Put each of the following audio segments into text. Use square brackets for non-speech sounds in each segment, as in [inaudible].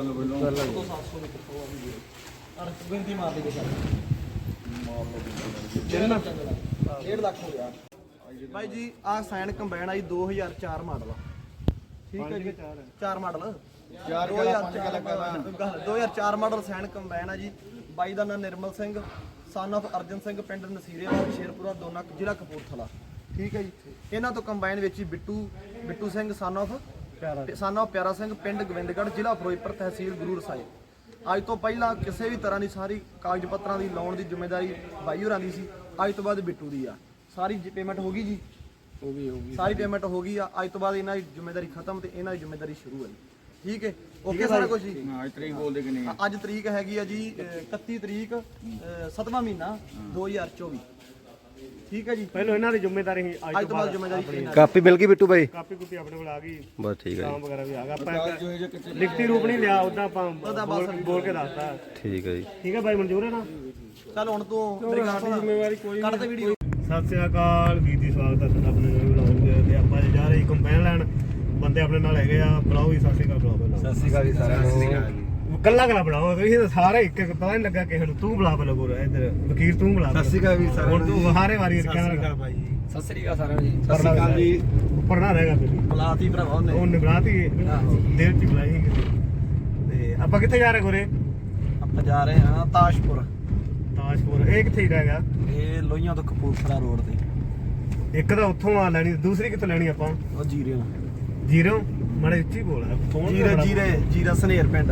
ਗੱਲ ਪਹਿਲਾਂ। ਤੋਂ 700 ਲੀਟਰ ਤੋਂ ਆ ਵੀ ਅਰ ਗਿਣਤੀ ਮਾਰ ਦੇ ਸਰ ਕਿੰਨਾ? 1.5 ਲੱਖ। ਹੋ ਗਿਆ। ਭਾਈ ਜੀ ਆ ਸਾਈਨ ਕੰਬਾਈਨ ਆਈ 2004 ਮਾਡਲ ਠੀਕ ਹੈ ਜੀ? 4 ਮਾਡਲ ਚਾਰ ਕਿੱਲਾ, ਪੰਜ ਕਿੱਲਾ ਕਿੱਲਾ। 2004 ਮਾਡਲ ਸਾਈਨ ਕੰਬਾਈਨ ਆ ਜੀ। ਬਾਈ ਦਾ ਨਾਮ ਨਿਰਮਲ ਸਿੰਘ ਸਨ of ਅਰਜਨ ਸਿੰਘ ਪਿੰਡ ਨਸੀਰੇਵਾਲ ਸ਼ੇਰਪੁਰਾ ਦੋਨਾ ਜ਼ਿਲ੍ਹਾ ਕਪੂਰਥਲਾ। ਠੀਕ ਹੈ ਜੀ? ਇਹਨਾਂ ਤੋਂ ਕੰਬਾਈਨ ਵੇਚੀ ਬਿੱਟੂ ਬਿੱਟੂ ਸਿੰਘ ਸਨ of ਸਨ ਪਿਆਰਾ ਸਿੰਘ ਪਿੰਡ ਗੋਬਿੰਦਗੜ੍ਹ ਜ਼ਿਲ੍ਹਾ ਫਿਰੋਜ਼ਪੁਰ ਤਹਿਸੀਲ ਗਰੂਰ ਸਾਹਿਬ ਅੱਜ ਤੋਂ ਪਹਿਲਾਂ ਕਿਸੇ ਵੀ ਤਰ੍ਹਾਂ ਦੀ ਸਾਰੀ ਕਾਗਜ਼ ਪੱਤਰਾਂ ਦੀ ਲਾਉਣ ਦੀ ਜ਼ਿੰਮੇਵਾਰੀ ਬਾਈ ਹੋਰਾਂ ਦੀ ਸੀ। ਅੱਜ ਤੋਂ ਬਾਅਦ ਬਿੱਟੂ ਦੀ ਆ। ਸਾਰੀ ਪੇਮੈਂਟ ਹੋ ਗਈ ਜੀ? ਹੋ ਗਈ ਹੋ ਗਈ। ਸਾਰੀ ਪੇਮੈਂਟ ਹੋ ਗਈ ਆ। ਅੱਜ ਤੋਂ ਬਾਅਦ ਇਹਨਾਂ ਦੀ ਜ਼ਿੰਮੇਵਾਰੀ ਖਤਮ ਤੇ ਇਹਨਾਂ ਦੀ ਜ਼ਿੰਮੇਵਾਰੀ ਸ਼ੁਰੂ ਹੈ? ਠੀਕ ਹੈ ਓਕੇ ਸਾਰਾ ਕੁਝ ਜੀ? ਹਾਂ ਅੱਜ ਤਰੀਕ ਬੋਲਦੇ ਕਿ ਨਹੀਂ ਅੱਜ ਤਰੀਕ ਹੈਗੀ ਆ ਜੀ ਅ, 31 ਤਰੀਕ 7ਵਾਂ ਮਹੀਨਾ 2024 ਠੀਕ ਹੈ ਜੀ। ਪਹਿਲਾਂ ਇਹਨਾਂ ਦੀ ਜ਼ਿੰਮੇਵਾਰੀ ਸੀ ਅੱਜ ਤੋਂ ਬਾਅਦ ਜ਼ਿੰਮੇਵਾਰੀ। ਕਾਪੀ ਮਿਲ ਗਈ ਬਿੱਟੂ ਬਾਈ? ਕਾਪੀ ਕੁਪੀ ਆਪਣੇ ਕੋਲ ਆ ਗਈ। ਬਸ ਠੀਕ ਹੈ ਨਾਮ ਵਗੈਰਾ ਵੀ ਆ ਗਿਆ। ਆਪਾਂ ਜੋ ਜੇ ਲਿਖਤੀ ਰੂਪ ਨਹੀਂ ਲਿਆ ਉਦਾਂ ਆਪਾਂ ਬੋਲ ਕੇ ਦੱਸਤਾ। ਜੀ ਠੀਕ ਹੈ ਜੀ। ਠੀਕ ਹੈ ਬਾਈ ਮਨਜ਼ੂਰ ਹੈ ਨਾ? ਚੱਲ ਹੁਣ ਤੂੰ ਮੇਰੀ ਗੱਲ ਸੁਣ। ਜ਼ਿੰਮੇਵਾਰੀ ਕੋਈ ਕੱਢ ਤੇ ਵੀਡੀਓ। ਸਤਿ ਸ੍ਰੀ ਅਕਾਲ ਵੀਰ ਜੀ ਸਵਾਗਤ ਹੈ ਤੁਹਾਡਾ ਆਪਣੇ ਨਵੇਂ ਵਲੌਗ ਦੇ ਤੇ ਆਪਾਂ ਅੱਜ ਜਾ ਰਹੇ ਕੰਪੈਨ ਲੈਣ। ਬੰਦੇ ਆਪਣੇ ਨਾਲ ਹੈਗੇ ਆ। ਬੁਲਾਓ ਵੀ ਸਤਿ ਸ੍ਰੀ ਅਕਾਲ ਬੁਲਾਓ ਪਹਿਲਾਂ। ਸਤਿ ਸ਼੍ਰੀ ਅਕਾਲ ਜੀ ਸਾਰਿਆਂ ਨੂੰ। ਕੱਲਾ ਕੱਲਾ ਬੁਲਾਓ ਤੁਸੀਂ ਤਾਂ ਸਾਰੇ ਇੱਕ ਇੱਕ ਪਤਾ ਨਹੀਂ ਲੱਗਾ ਕਿਸੇ ਨੂੰ ਤੂੰ ਬੁਲਾ ਪਹਿਲਾਂ ਕੋਲ ਇੱਧਰ ਵਕੀਲ ਤੂੰ ਬੁਲਾ ਸਤਿ ਸ਼੍ਰੀ ਅਕਾਲ ਵੀਰ ਸਾਰਿਆਂ ਹੁਣ ਤੂੰ ਹਾਰੇ ਵਾਰੀ ਕਹਿਣਾ ਭਾਈ ਜੀ। ਸਤਿ ਸ਼੍ਰੀ ਅਕਾਲ ਸਾਰਿਆਂ ਨੂੰ ਜੀ। ਸਤਿ ਸ਼੍ਰੀ ਅਕਾਲ ਜੀ। ਉੱਪਰ ਨਾ ਰਹੇਗਾ ਤੁਸੀਂ ਬੁਲਾਤੀ ਭਰਾਵਾ ਉਹ ਉਹਨੇ ਨਿਬਰਾਤੀ ਆਹੋ। ਦਿਲ ਚ ਬੁਲਾਈ। ਤੇ ਆਪਾਂ ਕਿੱਥੇ ਜਾ ਰਹੇ ਗੋਰੇ? ਆਪਾਂ ਜਾ ਰਹੇ ਹਾਂ ਤਾਸ਼ਪੁਰ। ਤਾਜਪੁਰ ਇਹ ਕਿੱਥੇ ਰਹਿ ਗਿਆ? ਇਹ ਲੋਹੀਆਂ ਤੋਂ ਕਪੂਰਥਲਾ ਰੋਡ ਤੇ। ਇੱਕ ਤਾਂ ਉੱਥੋਂ ਆ ਲੈਣੀ ਦੂਸਰੀ ਕਿੱਥੋਂ ਲੈਣੀ ਆਪਾਂ? ਉਹ ਜੀਰੇ ਜੀਰੋ ਮਾੜੇ ਉੱਚੀ ਬੋਲ ਫੋਨ ਜੀਰੇ ਜੀਰੇ ਜੀਰਾ ਸਨੇਰ ਪਿੰਡ।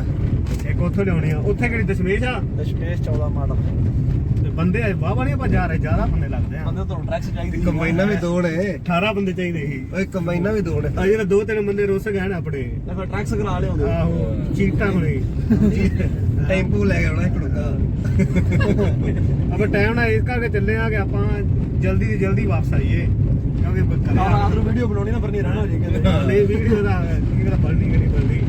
ਇੱਕ ਉੱਥੋਂ ਲਿਆਉਣੀ ਆ। ਉੱਥੇ ਕਿਹੜੀ ਦਸ਼ਮੇਸ਼ ਆ? ਦਸ਼ਮੇਸ਼ 14 ਮਾਡਲ। ਤੇ ਬੰਦੇ ਆ ਬਾਬਾ ਨਹੀਂ ਆਪਾਂ ਜਾ ਰਹੇ ਜ਼ਿਆਦਾ ਬੰਦੇ ਲੱਗਦੇ ਆ। ਬੰਦੇ ਤੋਂ ਟਰੈਕਸ ਚਾਹੀਦੀ ਕੰਬਾਈਨਾਂ ਵੀ ਦੋ ਨੇ 18 ਬੰਦੇ ਚਾਹੀਦੇ ਸੀ। ਓਏ ਕੰਬਾਈਨਾਂ ਵੀ ਦੋ ਨੇ ਅਜੇ ਤਾਂ ਦੋ ਤਿੰਨ ਬੰਦੇ ਰੁੱਸ ਗਏ ਨੇ ਆਪਣੇ। ਤੇ ਫਿਰ ਟਰੈਕਸ ਕਰਾ ਲਿਆਉਂਦੇ। ਆਹੋ ਚੀਟਾਂ ਹੁਣੇ ਟੈਂਪੂ ਲੈ ਕੇ ਆਉਣਾ ਇੱਕ ਡੁੱਗਾ ਆਪਾਂ ਟਾਈਮ ਨਾਲ ਇਸ ਕਰਕੇ ਚੱਲੇ ਆ ਕਿ ਆਪਾਂ ਜਲਦੀ ਤੋਂ ਜਲਦੀ ਵਾਪਸ ਆਈਏ। ਕਿਉਂਕਿ ਬ- ਘਰੇ। ਆਹ ਰਾਤ ਨੂੰ ਵੀਡੀਓ ਬਣਾਉਣੀ ਨਾ ਫਰਨੀ ਰਹਿਣਾ ਹੋ ਜੇ ਕਹਿੰਦੇ ਨਹੀਂ ਵੀਡੀਓ ਦਾ ਕੀ ਕਰਾ ਪੜਨੀ ਕਿ ਨਹੀਂ ਪੜਨੀ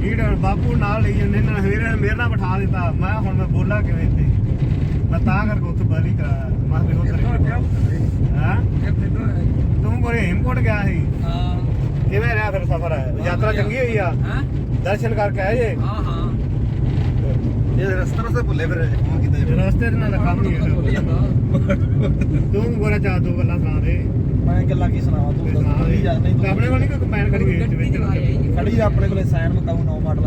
ਵੀਡੀਓ ਬਾਪੂ ਨਾਲ ਲਈ ਜਾਂਦੇ ਨਾ ਮੇਰੇ ਮੇਰੇ ਨਾਲ ਬਿਠਾ ਦਿੱਤਾ। ਮੈਂ ਹੁਣ ਮੈਂ ਬੋਲਾਂ ਕਿਵੇਂ ਤੇ ਮੈਂ ਤਾਂ ਕਰਕੇ ਉੱਥੇ ਬਲੀ ਕਰਾ ਮੈਂ ਵੀ ਉੱਥੇ ਹਾਂ? ਤੂੰ ਕੋਰੇ ਹਿੰਮਕੋਟ ਗਿਆ ਸੀ? ਹਾਂ। ਕਿਵੇਂ ਰਿਹਾ ਫਿਰ ਸਫ਼ਰ? ਯਾਤਰਾ ਚੰਗੀ ਹੋਈ ਆ? ਹਾਂ? ਦਰਸ਼ਨ ਕਰਕੇ ਆਏ ਜੇ? ਹਾਂ ਹਾਂ। ਇਹ ਰਸਤਾ ਰਸਤੇ ਭੁੱਲੇ ਫਿਰ ਫੋਨ ਕੀਤਾ ਜੀ। ਰਸਤੇ ਦੇ ਨਾਲ ਕੰਮ ਨਹੀਂ ਤੂੰ ਗੋਰਾ ਚਾਹ ਦੋ ਗੱਲਾਂ ਸੁਣਾ ਦੇ। ਮੈਂ ਗੱਲਾਂ ਕੀ ਸੁਣਾਵਾਂ ਤੂੰ ਦੱਸ ਨਹੀਂ ਯਾਰ ਨਹੀਂ ਤਾਂ ਆਪਣੇ ਕੋਲ ਨਹੀਂ ਕੋਈ ਕੰਬਾਈਨ ਖੜੀ ਇਹਦੇ ਵਿੱਚ ਖੜੀ ਆ ਆਪਣੇ ਕੋਲੇ ਸਾਇਨ ਮਕਾਉ 9 ਮਾਡਲ।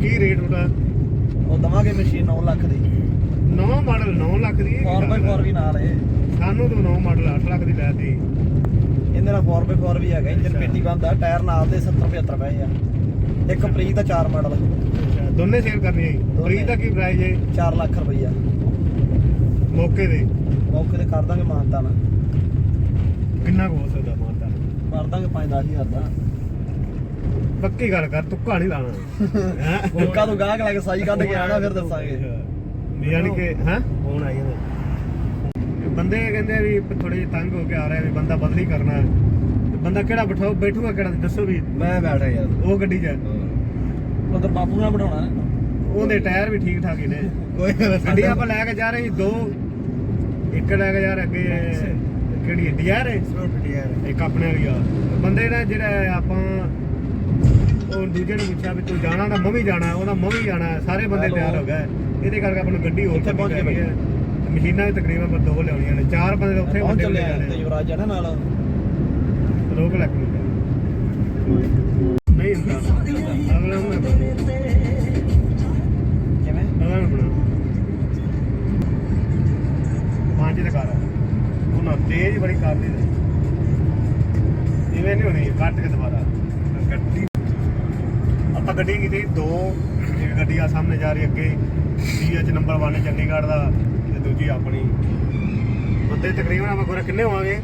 ਕੀ ਰੇਟ ਉਹਦਾ? ਉਹ ਦਵਾਂਗੇ ਮਸ਼ੀਨ 9 ਲੱਖ ਦੀ। ਨਵਾਂ ਮਾਡਲ 9 ਲੱਖ ਦੀ ਇਹ ਕੀ 4x4 ਗੱਲ ਵੀ ਨਾਲ ਏ ਸਾਨੂੰ ਤਾਂ 9 ਮਾਡਲ 8 ਲੱਖ ਦੀ ਲੈ ਤੀ। ਇਹਦੇ ਨਾਲ 4x4 ਵੀ ਹੈਗਾ ਇੰਜਨ ਪੇਟੀ ਬੰਦ ਆ ਟਾਇਰ ਨਾਲ ਦੇ 70 75 ਪਏ ਆ। ਇੱਕ ਪ੍ਰੀ ਦਾ 4 ਮਾਡਲ। ਅੱਛਾ ਦੋਨੇ ਸੇਲ ਕਰਨੀ ਹੈ ਫਰੀ ਦਾ ਕੀ ਪ੍ਰਾਈਸ ਹੈ 4 ਲੱਖ ਰੁਪਈਆ। ਮੌਕੇ ਦੇ ਮੌਕੇ ਤੇ ਕਰ ਦਾਂਗੇ ਮਾਨਤਾ ਨਾ ਕਿੰਨਾ ਕੁ ਹੋ ਸਕਦਾ ਮਾਰਦਾ ਕਰ ਦਾਂਗੇ 5-10000 ਦਾ। ਪੱਕੀ ਗੱਲ ਕਰ ਤੁੱਕਾ ਨਹੀਂ ਲਾਣਾ। ਹੈ? ਹੁੱਕਾ ਤੋਂ ਗਾਹਕ ਲੱਗ ਸਾਈ ਕੱਢ ਕੇ ਆਣਾ ਫਿਰ ਦੱਸਾਂਗੇ। ਯਾਨੀ ਕਿ ਹੈ? ਫੋਨ ਆਈ ਜਾਂਦਾ। ਬੰਦੇ ਕਹਿੰਦੇ ਆ ਵੀ ਥੋੜੇ ਜਿਹੇ ਤੰਗ ਹੋ ਕੇ ਆ ਰਹੇ ਵੀ ਬੰਦਾ ਬਦਲੀ ਕਰਨਾ ਹੈ। ਤੇ ਬੰਦਾ ਕਿਹੜਾ ਬਿਠਾਓ ਬੈਠੂਗਾ ਕਿਹੜਾ ਦੱਸੋ ਵੀ। ਮੈਂ ਬੈਠਾ ਯਾਰ। ਉਹ ਗੱਡੀ 'ਚ ਉਧਰ ਬਾਪੂ ਨਾਲ ਬਣਾਉਣਾ ਉਹਦੇ ਟਾਇਰ ਵੀ ਠੀਕ ਠਾਕ ਹੀ ਨੇ। ਕੋਈ ਗੱਡੀ ਆਪਾਂ ਲੈ ਕੇ ਜਾ ਰਹੇ ਸੀ ਦੋ। ਇੱਕ ਲੈ ਕੇ ਜਾ ਰਹੇ ਅੱਗੇ। ਕਿਹੜੀ ਹੈ ਡਿਜ਼ਾਇਰ ਹੈ ਯਾਰ ਇੱਕ ਆਪਣੇ ਵਾਲੀ ਆ। ਬੰਦੇ ਦਾ ਜਿਹੜਾ ਆਪਾਂ ਉਹ ਦੂਜੇ ਨੂੰ ਪੁੱਛਿਆ ਵੀ ਤੂੰ ਜਾਣਾ ਤਾਂ ਮੈਂ ਵੀ ਜਾਣਾ ਉਹਦਾ ਮੈਂ ਵੀ ਜਾਣਾ ਸਾਰੇ ਬੰਦੇ। ਤਿਆਰ ਹੋ ਗਏ। ਇਹਦੇ ਕਰਕੇ ਆਪਾਂ ਨੂੰ ਗੱਡੀ ਹੋਰ ਕਿੱਥੇ ਪਹੁੰਚ। ਤੇ ਮਸ਼ੀਨਾਂ ਵੀ ਤਕਰੀਬਨ ਆਪਾਂ ਦੋ ਲਿਆਉਣੀਆਂ ਨੇ ਚਾਰ ਬੰਦੇ ਤਾਂ ਉੱਥੇ ਪਹੁੰਚ ਚੱਲੇ ਤੇ ਯੁਵਰਾਜ ਜਾਣਾ ਨਾਲ। ਰੋਕ ਲੱਗ ਨਹੀਂ ਸਾਹਮਣੇ ਜਾ ਰਹੀ ਅੱਗੇ ਸੀਐਚ ਨੰਬਰ 1 ਚੰਡੀਗੜ੍ਹ ਦਾ ਤੇ ਦੂਜੀ ਆਪਣੀ। ਬੰਦੇ ਤਕਰੀਬਨ ਆਪਾਂ ਕੋਲ ਕਿੰਨੇ ਹੋਵਾਂਗੇ?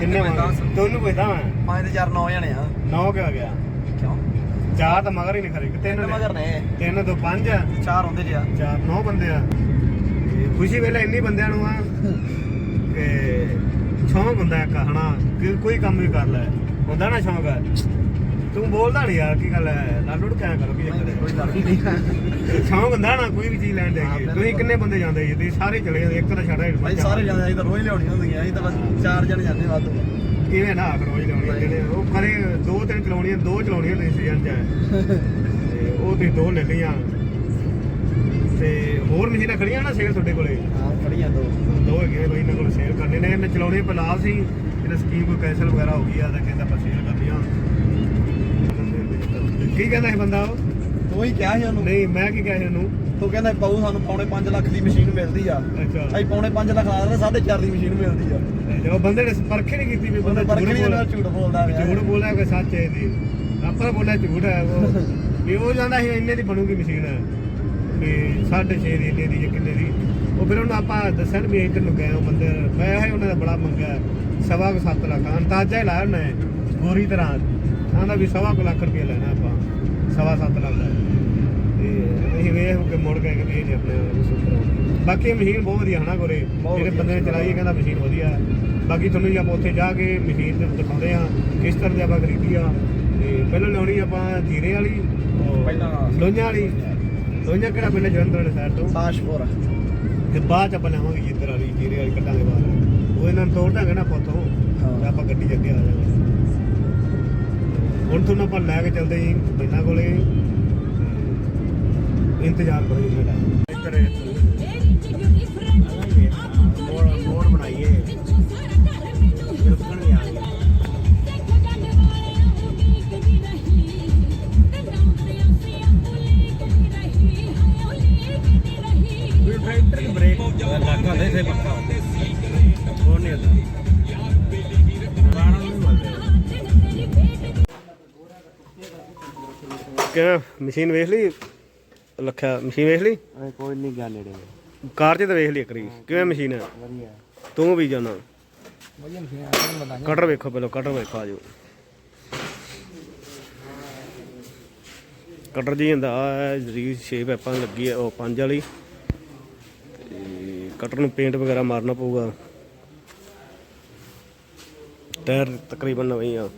ਕਿੰਨੇ ਹੋਵਾਂਗੇ? ਤੁਹਾਨੂੰ ਪੁੱਛਦਾ ਮੈਂ 5 ਤੇ 4 9 ਜਣੇ ਆ। ਨੌ ਕਿਹਾ ਗਿਆ? ਕਿਉਂ? ਚਾਰ ਤਾਂ ਮਗਰ ਹੀ ਨਹੀਂ ਖੜੇ ਤਿੰਨ ਮਗਰ ਨੇ। ਤਿੰਨ ਤੋਂ ਪੰਜ ਚਾਰ ਹੁੰਦੇ ਜਿਆ ਚਾਰ ਨੌ ਬੰਦੇ ਆ। ਖੁਸ਼ੀ ਵੇਲੇ ਇੰਨੀ ਬੰਦਿਆਂ ਨੂੰ ਆ ਕਿ ਸ਼ੌਂਕ ਹੁੰਦਾ ਇੱਕ ਹਨਾ ਕੋਈ ਕੰਮ ਵੀ ਕਰ ਲੈ। ਹੁੰਦਾ ਨਾ ਸ਼ੌਂਕ? ਤੂੰ ਬੋਲਦਾ ਨਹੀਂ ਯਾਰ ਕੀ ਗੱਲ ਹੈ? ਲਾਲੂ ਕਿਆ ਕਰੋ ਕੀ ਚੱਕਰ ਕੋਈ ਹੈ ਗੱਲ ਨਹੀਂ ਸ਼ੌਂਕ ਹੁੰਦਾ ਨਾ ਕੋਈ ਵੀ ਚੀਜ਼ ਲੈਣ ਜਾਈਏ ਤੁਸੀਂ ਕਿੰਨੇ ਬੰਦੇ ਜਾਂਦੇ ਜੀ? ਤੁਸੀਂ ਸਾਰੇ ਚਲੇ ਜਾਂਦੇ ਇੱਕ ਤਾਂ ਛੱਡਾ ਭਾਈ ਸਾਰੇ ਜਾਂਦੇ ਅਸੀਂ ਤਾਂ ਰੋਜ਼ ਲਿਆਉਣੀ ਹੁੰਦੀਆਂ ਅਸੀਂ ਤਾਂ ਬਸ ਚਾਰ ਜਣੇ ਜਾਂਦੇ ਵਾਧੂ ਇਵੇਂ ਨਾ ਰੋਜ਼ ਲਾਉਣੀ ਜਿਹੜੇ ਉਹ ਕਰੇ ਦੋ ਤਿੰਨ ਚਲਾਉਣੀਆਂ ਦੋ ਚਲਾਉਣੀਆਂ ਨੇ ਸੀਜ਼ਨ ਚ ਤੇ ਉਹ ਤੇ ਦੋ ਲੈ ਲਈਆਂ। ਤੇ ਹੋਰ ਮਸ਼ੀਨਾਂ ਖੜੀਆਂ ਨਾ ਸੇਲ ਤੁਹਾਡੇ ਕੋਲੇ? ਹਾਂ ਫੜੀਆਂ ਦੋ। ਦੋ ਹੈਗੇ ਬਈ ਇਹਨਾਂ ਕੋਲ ਸੇਲ ਕਰਨੇ ਨੇ। ਇਹਨੇ ਚਲਾਉਣੇ ਪਲਾਲ ਸੀ। ਇਹਨਾਂ ਸਕੀਮ ਕੋਈ ਕੈਂਸਲ ਵਗੈਰਾ ਹੋ ਗਈ ਆ ਤਾਂ ਕਹਿੰਦਾ ਆਪਾਂ ਸੇਲ ਆ ਕੀ ਕਹਿੰਦਾ ਇਹ ਬੰਦਾ ਉਹ? ਤੂੰ ਹੀ ਕਿਹਾ ਸੀ ਉਹਨੂੰ। ਨਹੀਂ ਮੈਂ ਕੀ ਕਿਹਾ ਸੀ ਉਹਨੂੰ? ਤੂੰ ਕਹਿੰਦਾ ਪਾਉ ਸਾਨੂੰ ਪੌਣੇ 5 ਲੱਖ ਦੀ ਮਸ਼ੀਨ ਮਿਲਦੀ ਆ। ਅੱਛਾ। ਅਸੀਂ ਪੌਣੇ 5 ਲੱਖ ਲਾ ਰਹੇ 4.5 ਦੀ ਮਸ਼ੀਨ ਮਿਲਦੀ ਆ। ਜੋ ਬੰਦੇ ਨੇ ਪਰਖ ਨਹੀਂ ਕੀਤੀ ਵੀ ਬੰਦਾ ਝੂਠ ਬੋਲਦਾ ਨਾਲ ਝੂਠ ਬੋਲਦਾ ਪਿਆ। ਝੂਠ ਬੋਲਿਆ ਕਿ ਸੱਚ ਹੈ ਦੀ ਆਪਾਂ ਬੋਲਿਆ ਝੂਠ ਹੈ ਉਹ। [laughs] ਵੀ ਉਹ ਜਾਂਦਾ ਸੀ ਇੰਨੇ ਦੀ ਬਣੂਗੀ ਮਸ਼ੀਨ। ਵੀ 6.5 ਦੀ ਇੰਨੇ ਦੀ ਜਾਂ ਕਿੰਨੇ ਦੀ। ਉਹ ਫਿਰ ਉਹਨੂੰ ਆਪਾਂ ਦੱਸਣ ਵੀ ਇੱਧਰ ਨੂੰ ਗਏ ਉਹ ਬੰਦੇ ਮੈਂ ਹੈ ਉਹਨਾਂ ਦਾ ਬੜਾ ਮੰਗਿਆ। ਸਵਾ ਕੁ ਸੱਤ ਲੱਖ ਅੰਦਾਜ਼ਾ ਹੀ ਲਾਇਆ ਉਹਨੇ। ਗੋਰੀ ਤਰ੍ਹਾਂ। ਆਂਦਾ ਵੀ ਸਵਾ ਕੁ ਲੱਖ ਰੁਪਏ ਲੈਣਾ ਆਪਾਂ। ਸਵਾ ਸੱਤ ਲੱਖ ਦਾ ਤੇ ਅਸੀਂ ਵੇਖ ਕੇ ਮੁੜ ਕਿ ਵੀ ਇਹ ਨੀ ਆਪਣੇ ਸੁਪਰ ਬਾਕੀ ਇਹ ਮਸ਼ੀਨ ਬਹੁਤ ਵਧੀਆ ਹਨਾ ਗੋਰੇ ਜਿਹੜੇ। ਬੰਦੇ ਨੇ ਚਲਾਈ ਇਹ ਕਹਿੰਦਾ ਮਸ਼ੀਨ ਵਧੀਆ। ਹੈ। ਬਾਕੀ ਤੁਹਾਨੂੰ ਜੀ ਆਪਾਂ ਉੱਥੇ ਜਾ ਕੇ ਮਸ਼ੀਨ ਤੇ ਦਿਖਾਉਂਦੇ ਆ ਕਿਸ ਤਰ੍ਹਾਂ ਦੀ ਆਪਾਂ ਖਰੀਦੀ ਆ। ਤੇ ਪਹਿਲਾਂ ਲਿਆਉਣੀ ਆਪਾਂ ਜੀਰੇ ਵਾਲੀ ਪਹਿਲਾਂ ਲੋਹੀਆਂ ਵਾਲੀ। ਲੋਹੀਆਂ ਕਿਹੜਾ ਪਿੰਡ ਜਲੰਧਰ ਵਾਲੇ ਸਾਈਡ ਤੋਂ? ਸਾਸ਼ਪੁਰ ਤੇ ਬਾਅਦ ਚ ਆਪਾਂ ਲਿਆਵਾਂਗੇ ਜਿੱਧਰ ਵਾਲੀ ਜੀਰੇ ਵਾਲੀ ਕੱਢਾਂਗੇ ਬਾਹਰ ਉਹ ਇਹਨਾਂ ਨੂੰ ਤੋੜ ਦਾਂਗੇ ਨਾ ਪੋਤੋਂ ਹਾਂ। ਆਪਾਂ ਗੱਡੀ ਅੱਗੇ ਆ ਜਾਵਾਂਗੇ। ਹੁਣ ਤੁਹਾਨੂੰ ਆਪਾਂ ਲੈ ਕੇ ਚੱਲਦੇ ਜੀ ਇਹਨਾਂ ਕੋਲੇ। ਇੰਤਜ਼ਾਰ ਕਰੋ ਜੀ ਮੇਰਾ ਇੱਧਰ ਮਸ਼ੀਨ ਵੇਖ ਲਈ? ਲੱਖਿਆ ਮਸ਼ੀਨ ਵੇਖ ਲਈ? ਕੋਈ ਨਹੀਂ ਗਿਆ ਨੇੜੇ ਕਾਰ 'ਚ ਤਾਂ ਵੇਖ ਲਈ ਇੱਕ ਵਾਰੀ। ਕਿਵੇਂ ਮਸ਼ੀਨ ਹੈ ਵਧੀਆ। ਤੂੰ ਵੀ ਜਾਣਾ। ਵਧੀਆ ਮਸ਼ੀਨ ਆ ਬੰਦਾ ਕਟਰ ਵੇਖੋ ਪਹਿਲਾਂ ਕਟਰ ਵੇਖੋ ਆਜੋ ਕਟਰ ਜੀ ਹੁੰਦਾ ਆ ਜਿਹੜੀ ਸ਼ੇਪ ਆਪਾਂ ਲੱਗੀ ਹੈ ਉਹ ਪੰਜ ਵਾਲੀ। ਤੇ ਕਟਰ ਨੂੰ ਪੇਂਟ ਵਗੈਰਾ ਮਾਰਨਾ ਪਊਗਾ। ਟਾਇਰ ਤਕਰੀਬਨ ਨਵੇਂ ਆ।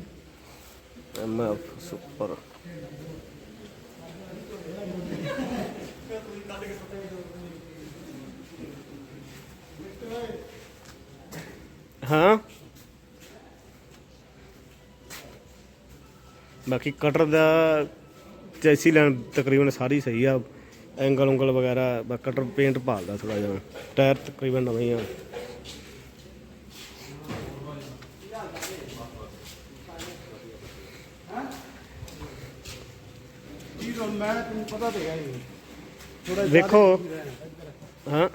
ਐਮਐਫ ਸੁਪਰ ਹਾਂ। ਬਾਕੀ ਕਟਰ ਦਾ ਚੈਸੀ ਲਾਈਨ ਤਕਰੀਬਨ ਸਾਰੀ ਸਹੀ ਆ। ਐਂਗਲ ਉਂਗਲ ਵਗੈਰਾ ਬਸ ਕਟਰ ਪੇਂਟ ਭਾਲਦਾ ਥੋੜਾ ਜਿਹਾ। ਟਾਇਰ ਤਕਰੀਬਨ ਨਵੇਂ ਹੀ ਆ ਮੈਂ ਤੈਨੂੰ ਪਤਾ ਤੇ ਹੈ ਥੋੜਾ ਵੇਖੋ। ਹਾਂ?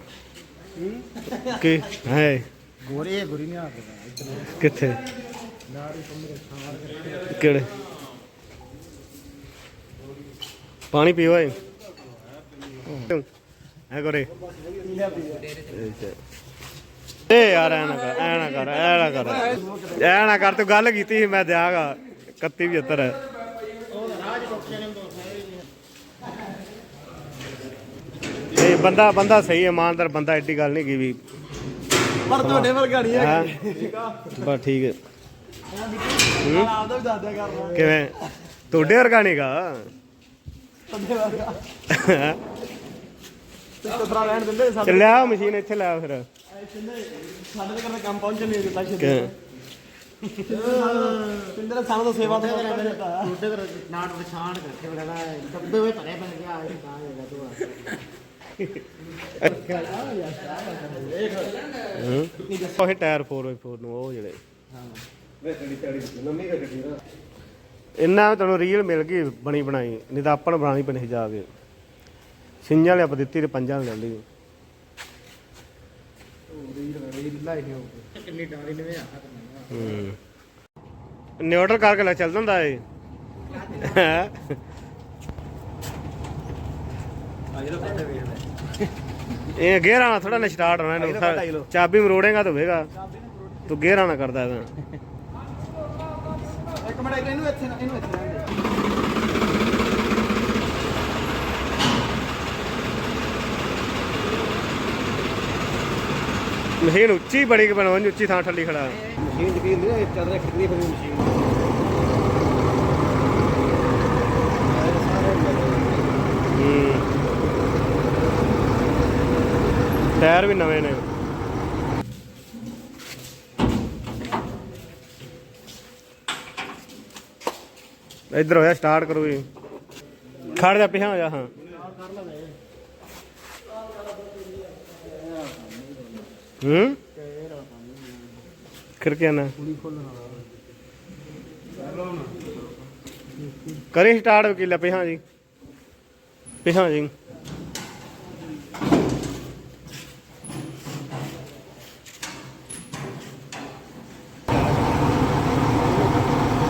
ਕੀ ਹੈ। ਗੋਰੇ ਗੋਰੀ ਨਹੀਂ ਆ ਕਿੱਥੇ? ਕਿਹੜੇ? ਪਾਣੀ ਪੀਓ ਏ ਐ ਕਰੇ ਏ ਯਾਰ, ਐ ਨਾ ਕਰ, ਐ ਨਾ ਕਰ, ਐ ਨਾ ਕਰ। ਐ ਨਾ ਕਰ, ਤੂੰ ਗੱਲ ਕੀਤੀ ਸੀ, ਮੈਂ ਦਿਆਂਗਾ 31 75 ਇਹ ਬੰਦਾ ਬੰਦਾ ਸਹੀ ਇਮਾਨਦਾਰ ਬੰਦਾ, ਐਡੀ ਗੱਲ ਨਹੀਂ ਕੀ ਵੀ ਪਰ ਤੁਹਾਡੇ ਵਰਗਾ ਨਹੀਂ ਹੈ ਹਾਂ? ਬਸ ਠੀਕ ਹੈ। ਹੂੰ? ਆਪਦਾ ਵੀ ਦੱਸ ਦਿਆ ਕਰ ਕਿਵੇਂ? ਤੁਹਾਡੇ ਵਰਗਾ ਨਹੀਂਗਾ ਤੁਹਾਡੇ ਵਰਗਾ। ਤੇ ਕਤਰਾ ਰਹਿਣ ਦਿੰਦੇ ਸਾਡੇ। ਚੱਲਿਆ ਮਸ਼ੀਨ ਇੱਥੇ ਲੈ ਆ ਫਿਰ। ਸਾਡੇ ਦੇ ਘਰ ਕੰਮ ਪਹੁੰਚਣ ਨਹੀਂ ਦਿੱਤਾ ਛੇਤੀ। ਪਿੰਦਰ ਸਾਨੂੰ ਤਾਂ ਸੇਵਾ ਤੋਂ ਕਹਿੰਦੇ ਦਿੱਤਾ ਤੁਹਾਡੇ ਘਰ ਨਾਟ ਪਛਾਣ ਕਰਕੇ ਬੜਾ ਡੱਬੇ ਹੋਏ ਭਰੇ ਬਣ ਗਿਆ ਇਹ ਤਾਂ ਹੈਗਾ ਉਹ ਟਾਇਰ 4x4 ਨੂੰ, ਉਹ ਜਿਹੜੇ। ਇੰਨਾ ਤੁਹਾਨੂੰ ਰੀਲ ਮਿਲ ਗਈ ਬਣੀ ਬਣਾਈ। ਨਹੀਂ ਤਾਂ ਆਪਾਂ ਨੂੰ ਬਣਾਉਣੀ ਪੈਣੀ ਜਾ ਕੇ। ਛਿੰਝਾਂ ਵਾਲੇ ਆਪਾਂ ਦਿੱਤੀ ਤੇ ਪੰਜਾਂ ਵਾਲੇ ਲੈ ਲਈ ਕਿੰਨੀ ਕਰਕੇ ਲੈ ਚੱਲ ਜਾਂਦਾ ਏ ਹੈਂ? ਇਹ ਗੇਅਰ ਆਣਾ ਥੋੜਾ ਨਾ ਸਟਾਰਟ ਹੋਣਾ ਇਹਨੂੰ ਚਾਬੀ ਮਰੋੜੇਗਾ ਤਾਂ ਹੋਵੇਗਾ ਤੂੰ ਗੇਅਰ ਆਣਾ ਕਰਦਾ ਇਹਦਾ। ਇੱਕ ਮਿੰਟ ਇਹਨੂੰ ਇੱਥੇ ਇਹਨੂੰ ਇੱਥੇ ਮਸ਼ੀਨ ਉੱਚੀ ਬੜੀ ਕਿ ਬਣਾਉਣੀ ਉੱਚੀ ਥਾਂ ਠੱਲੀ ਖੜਾ। ਮਸ਼ੀਨ ਦੀ ਨਹੀਂ ਚੱਲ ਰਿਹਾ ਖਿੱਚਦੀ ਫਿਰ ਮਸ਼ੀਨ। ਟਾਇਰ ਵੀ ਨਵੇਂ ਨੇ। ਇੱਧਰ ਹੋਇਆ ਸਟਾਰਟ ਕਰੋ ਜੀ। ਖੜ ਜਾ ਪਿਹਾ ਜਾ, ਹਾਂ। ਹੂੰ? ਕਰਕੇ ਨਾ। ਕਰੇ ਸਟਾਰਟ ਵਕੀਲਾ ਪਿਹਾ ਜੀ। ਪਿਹਾ ਜੀ।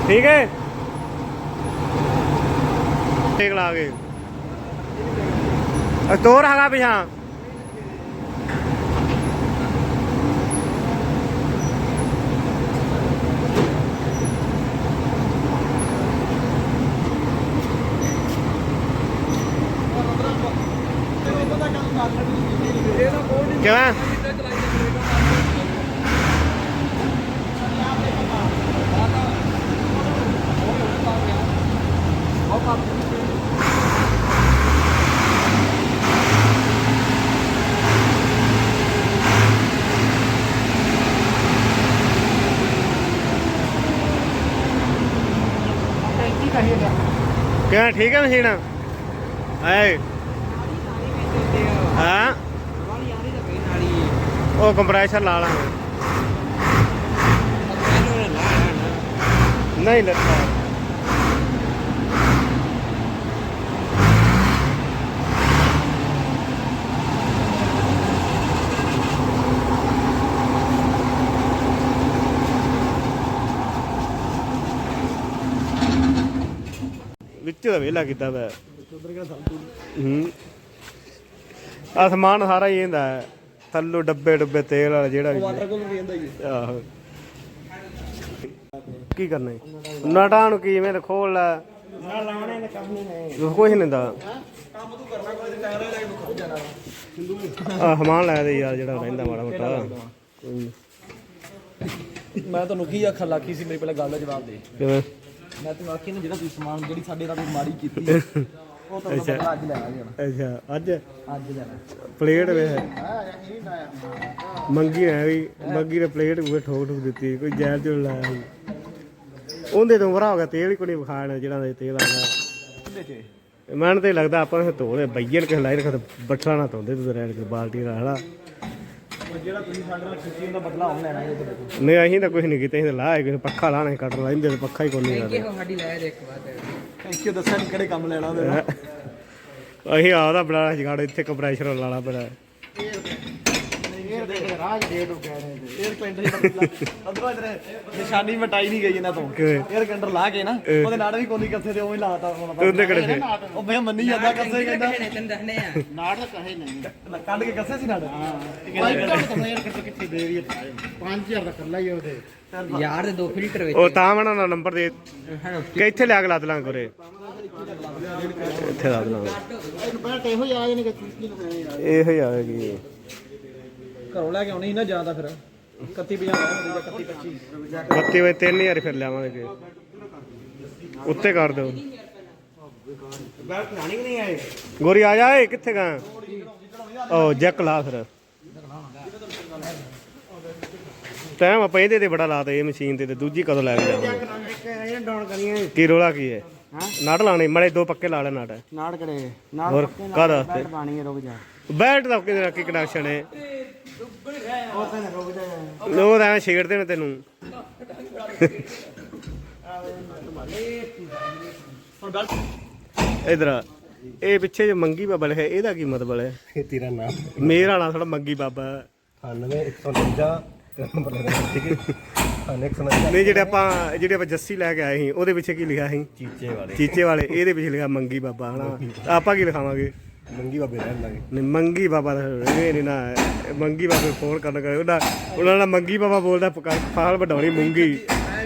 ਠੀਕ ਹੈ? ਠੀਕ ਲਾ ਕੇ। ਤੋਰ ਹੈਗਾ ਪਿਛਾਂ। ਕਿਵੇਂ? ਕਿਵੇਂ ਠੀਕ ਹੈ ਮਸ਼ੀਨ? ਐ ਹਾਂ। ਉਹ ਕੰਪਰੈਸ਼ਰ ਲਾ ਲਾਂਗੇ ਨਹੀਂ ਲੱਗਾ। ਵਿੱਚ ਦਾ ਵੇਲਾ ਕੀਤਾ ਵਾ ਹੂੰ। ਆ ਸਮਾਨ ਸਾਰਾ ਹੀ ਇਹਦਾ ਹੈ। ਥੱਲੋਂ ਡੱਬੇ ਡੱਬੇ ਤੇਲ ਵਾਲਾ ਜਿਹੜਾ ਵੀ। ਵਾਟਰ ਕੂਲਰ ਵੀ ਕਹਿੰਦਾ ਜੀ ਆਹੋ। ਕੀ ਕਰਨਾ ਈ? ਨਟਾਂ ਨੂੰ ਕੀ ਮੈਂ ਖੋਲ ਲੈ। ਨਾ ਲਾਉਣੇ ਨੇ ਕੰਮ ਨਹੀਂ ਹੈ ਕੁਛ ਨਹੀਂ ਦਾ ਕੰਮ ਤੂੰ ਕਰਨਾ ਕੋਈ ਟਾਇਰ ਲੈ ਕੇ ਖੁਦ ਜਾਣਾ ਆ ਹਮਾਨ ਲੈ ਦੇ ਯਾਰ ਜਿਹੜਾ ਰਹਿੰਦਾ ਮਾੜਾ ਮੋਟਾ। ਕੋਈ ਨੀ। ਮੈਂ ਤੁਹਾਨੂੰ ਕੀ ਆਖਣ ਲੱਗੀ ਸੀ? ਮੇਰੇ ਪਹਿਲਾਂ ਗੱਲ ਦਾ ਜਵਾਬ ਦੇ। ਕਿਵੇਂ? ਮੈਂ ਤੈਨੂੰ ਆਖੀ ਨਾ ਜਿਹੜਾ ਤੁਸੀਂ ਸਮਾਨ ਜਿਹੜੀ ਸਾਡੇ ਨਾਲ ਮਾੜੀ ਕੀਤੀ ਹੈ, ਉਹ ਅੱਛਾ। ਬਦਲਾ ਅੱਜ ਲੈਣਾ ਜੀ ਹੁਣ। ਅੱਛਾ ਅੱਜ? ਅੱਜ ਲੈਣਾ ਪਲੇਟ ਵੇ। ਮੰਗੀ ਹੈ ਵੀ ਮੰਗੀ ਨੇ ਪਲੇਟ ਉਹ ਠੋਕ ਠੋਕ ਦਿੱਤੀ ਕੋਈ ਜ਼ਹਿਰ ਜੁੜ ਲਾਇਆ ਸੀ। ਉਹਦੇ ਤੋਂ ਵਰਾ ਹੋ ਗਿਆ ਤੇਲ ਹੀ ਕੋਈ ਵਿਖਾਣਾ ਜਿਹੜਾ ਦਾ ਤੇਲ ਆਗਾ ਉਹਦੇ ਚ? ਮੈਨੂੰ ਤੇ ਲੱਗਦਾ ਆਪਾਂ ਨੇ ਧੋਲੇ ਬਈਏ ਕੇ ਲਾਈ ਰੱਖਦੇ ਬੱਠਲਾ ਨਾ ਧੋਂਦੇ ਤੁਸੀਂ ਰਹਿਣ ਕੇ ਬਾਲਟੀ ਨਾਲ ਹਲਾ ਜਿਹੜਾ ਤੁਸੀਂ ਸਾਡੇ ਨਾਲ ਕੀਤੀ ਉਹਦਾ ਬਦਲਾ ਹੁਣ ਲੈਣਾ ਜੀ ਉਹਦੇ ਤੋਂ ਨਹੀਂ ਅਸੀਂ ਤਾਂ ਕੁਝ ਨਹੀਂ ਕੀਤਾ ਅਸੀਂ ਤਾਂ ਲਾਇਆ ਕਿ ਪੱਖਾ ਲਾਣਾ ਕੱਟ ਲਾਈਂਦੇ ਤੇ ਪੱਖਾ ਹੀ ਕੋਈ ਨਹੀਂ ਕਰਦਾ ਸਾਡੀ ਲੈ ਦੇ ਇੱਕ ਵਾਰ ਥੈਂਕ ਯੂ ਦੱਸਿਆ ਕਿਹੜੇ ਕੰਮ ਲੈਣਾ ਉਹਦੇ ਨਾਲ। ਅਸੀਂ ਆਦਾ ਬੜਾ ਜਗਾੜ ਇੱਥੇ ਕੰਪਰੈਸ਼ਰ ਲਾਣਾ ਦੇਖ ਰਾਜ ਡੇਟ ਹੋ ਗਿਆ ਨੇ। 에ਅਰ ਕੈਂਡਰ ਜਿਹੜਾ ਅਦਰਵਾ ਇਧਰ ਨਿਸ਼ਾਨੀ ਮਟਾਈ ਨਹੀਂ ਗਈ ਇਹਨਾਂ ਤੋਂ। ਕਿਵੇਂ? 에ਅਰ ਕੈਂਡਰ ਲਾ ਕੇ ਨਾ ਉਹਦੇ ਨਾਲ ਵੀ ਕੋਨੀ ਕੱਸੇ ਤੇ ਉਵੇਂ ਹੀ ਲਾਤਾ ਹੁਣ ਤੇ ਉਹਦੇ ਕਿਹੜੇ ਸੀ? ਉਹ ਬਈ ਮੰਨੀ ਜਾਂਦਾ ਕੱਸੇ ਕਹਿੰਦਾ। ਤੈਨੂੰ ਦੱਸਨੇ ਆ? ਨਾੜ ਤਾਂ ਕਹੇ ਨਹੀਂ। ਕੱਢ ਕੇ ਕੱਸੇ ਸੀ ਨਾਲ ਭਾਈ ਤਾਂ ਤੁਹਾਨੂੰ ਯਾਰ ਕਿੱਥੇ ਕਿੱਥੇ ਦੇ ਰਹੀ ਹੈ 5000 ਦਾ ਕੱਲਾ ਹੀ ਉਹਦੇ। ਯਾਰ ਦੇ ਦੋ ਫਿਲਟਰ ਵਿੱਚ। ਉਹ ਤਾਂ ਮਣਾ ਨੰਬਰ ਦੇ ਕਿ ਇੱਥੇ ਲਿਆ ਕੇ ਲਾ ਦਲਾਂ ਕੋਰੇ ਇੱਥੇ ਲਾ ਦਲਾਂ ਇਹਨੂੰ ਪਹਿਲਾਂ ਇਹੋ ਹੀ ਆ ਜਾਣੇ ਕਿ ਚੀਜ਼ ਕੀ ਨੂੰ ਇਹ ਹੀ ਆਵੇਗੀ ਘਰੋਂ ਲੈ ਕੇ ਆਉਣੀ ਸੀ ਨਾ ਜਾਂਦਾ ਫਿਰ 31 50 ਹੁੰਦੀ ਜਾਂ 31 25 ਬੱਤੀ ਵੇ 3000 ਫਿਰ ਲਿਆਵਾਂਗੇ ਉੱਤੇ ਕਰ ਦਿਓ। ਗੋਰੀ ਆ ਜਾ ਏ ਕਿੱਥੇ ਗਾ? ਉਹ ਜੈਕ ਲਾ ਫਿਰ। ਟਾਈਮ ਆਪਾਂ ਇਹਦੇ ਤੇ ਬੜਾ ਲਾਤਾ ਇਹ ਮਸ਼ੀਨ ਤੇ ਤੇ ਦੂਜੀ ਕਦੋਂ ਲੈ ਕੇ ਜਾਵਾਂਗੇ? ਕੀ ਰੋਲਾ ਕੀ ਹੈ? ਨਟ ਲਾਣੇ ਮੜੇ ਦੋ ਪੱਕੇ ਲਾ ਲੈ ਨਟ ਨਾੜ ਕੜੇ ਹੋਰ ਕਾਹਦਾ? ਵਾਸਤੇ ਬੈਲਟ ਪਾਣੀ ਰੁਕ ਜਾ। ਬੈਲਟ ਦਾ ਕਿਹਦੇ ਕੀ ਕਨੈਕਸ਼ਨ ਹੈ ਉਹ ਤਾਂ ਐਵੇਂ ਛੇੜਦੇ ਨੇ ਤੈਨੂੰ। ਇਧਰ ਆ। ਇਹ ਪਿੱਛੇ ਜੋ ਮੰਗੀ ਬਾਬਾ ਲਿਖਿਆ ਇਹਦਾ ਕੀ ਮਤਲਬ ਹੈ? ਇਹ ਤੇਰਾ ਨਾਮ। ਮੇਰਾ ਨਾਂ ਥੋੜਾ ਮੰਗੀ ਬਾਬਾ। 91 149 ਤੇ ਨੰਬਰ ਲੱਗਣਾ ਠੀਕ ਹੈ। 91 ਨਹੀਂ ਜਿਹੜੇ ਆਪਾਂ ਜਿਹੜੇ ਆਪਾਂ ਜੱਸੀ ਲੈ ਕੇ ਆਏ ਸੀ ਉਹਦੇ ਪਿੱਛੇ ਕੀ ਲਿਖਿਆ ਸੀ? ਚੀਚੇ ਵਾਲੇ। ਚੀਚੇ ਵਾਲੇ ਇਹਦੇ ਪਿੱਛੇ ਲਿਖਿਆ ਮੰਗੀ ਬਾਬਾ ਹਨਾ? ਆਪਾਂ ਕੀ ਲਿਖਾਵਾਂਗੇ? ਮੰਗੀ ਬਾਬੇ ਰਹਿਣ ਲੱਗੇ ਨਹੀਂ ਮੰਗੀ ਬਾਬਾ ਦਾ ਇਹ ਨਹੀਂ ਨਾ। ਮੰਗੀ ਬਾਬੇ ਫੋਨ ਕਰਨ ਕਰੇ ਉਹਨਾਂ ਉਹਨਾਂ ਨਾਲ ਮੰਗੀ ਬਾਬਾ ਬੋਲਦਾ ਫਾਲ ਵਡਾਉਣੀ ਮੂੰਗੀ।